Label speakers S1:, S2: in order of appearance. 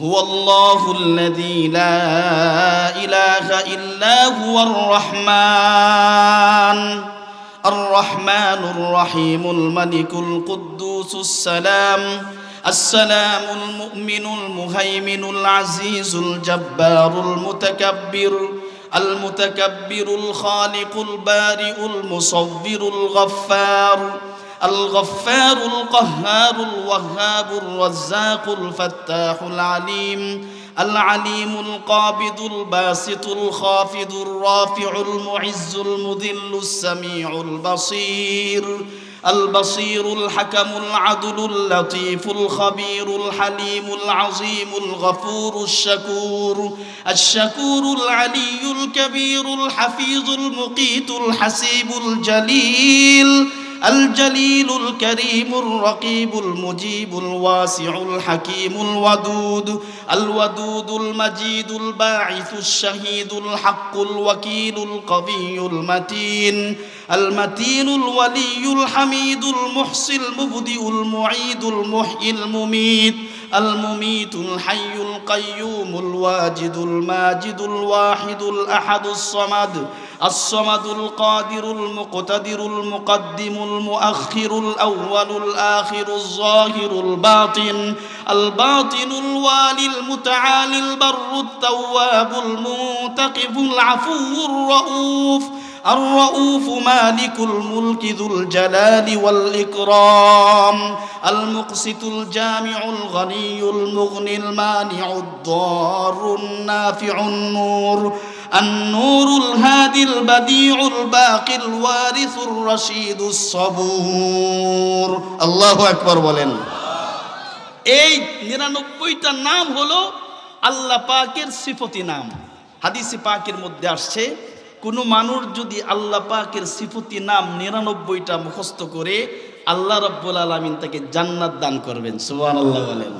S1: هو الله الذي لا إله إلا هو الرحمن. الرحمن الرحيم الملك القدوس السلام. السلام المؤمن المهيمن العزيز الجبار المتكبر المتكبر الخالق البارئ المصور الغفار. الغفار القهار الوهاب الرزاق الفتاح العليم العليم القابض الباسط الخافض الرافع المعز المذل السميع البصير البصير الحكم العدل اللطيف الخبير الحليم العظيم الغفور الشكور الشكور العلي الكبير الحفيظ المقيت الحسيب الجليل الجليل الكريم الرقيب المجيب الواسع الحكيم الودود الودود المجيد الباعث الشهيد الحق الوكيل القوي المتين المتين الولي الحميد المحصي المبدئ المعيد المحيي المميت المميت الحي القيوم الواجد الماجد الواحد الأحد الصمد الصمد القادر المقتدر المقدم المؤخر الأول الآخر الظاهر الباطن الباطن الوالي المتعالي البر التواب المنتقف العفو الرؤوف الرؤوف مالك الملك ذو الجلال والإكرام المقسط الجامع الغني المغني المانع الضار النافع النور النور الهادي البديع الباقي الوارث الرشيد الصبور الله أكبر বলেন এই নিরানব্বইটা নাম হলো আল্লাহ পাকের সিফতি নাম হাদিসে পাকের মধ্যে আসছে কোনো মানুষ যদি আল্লাহ পাকের সিফতি নাম নিরানব্বইটা মুখস্থ করে আল্লাহ রব্বুল আলমিন তাকে জান্নাত দান করবেন সুবহান আল্লাহ বলেন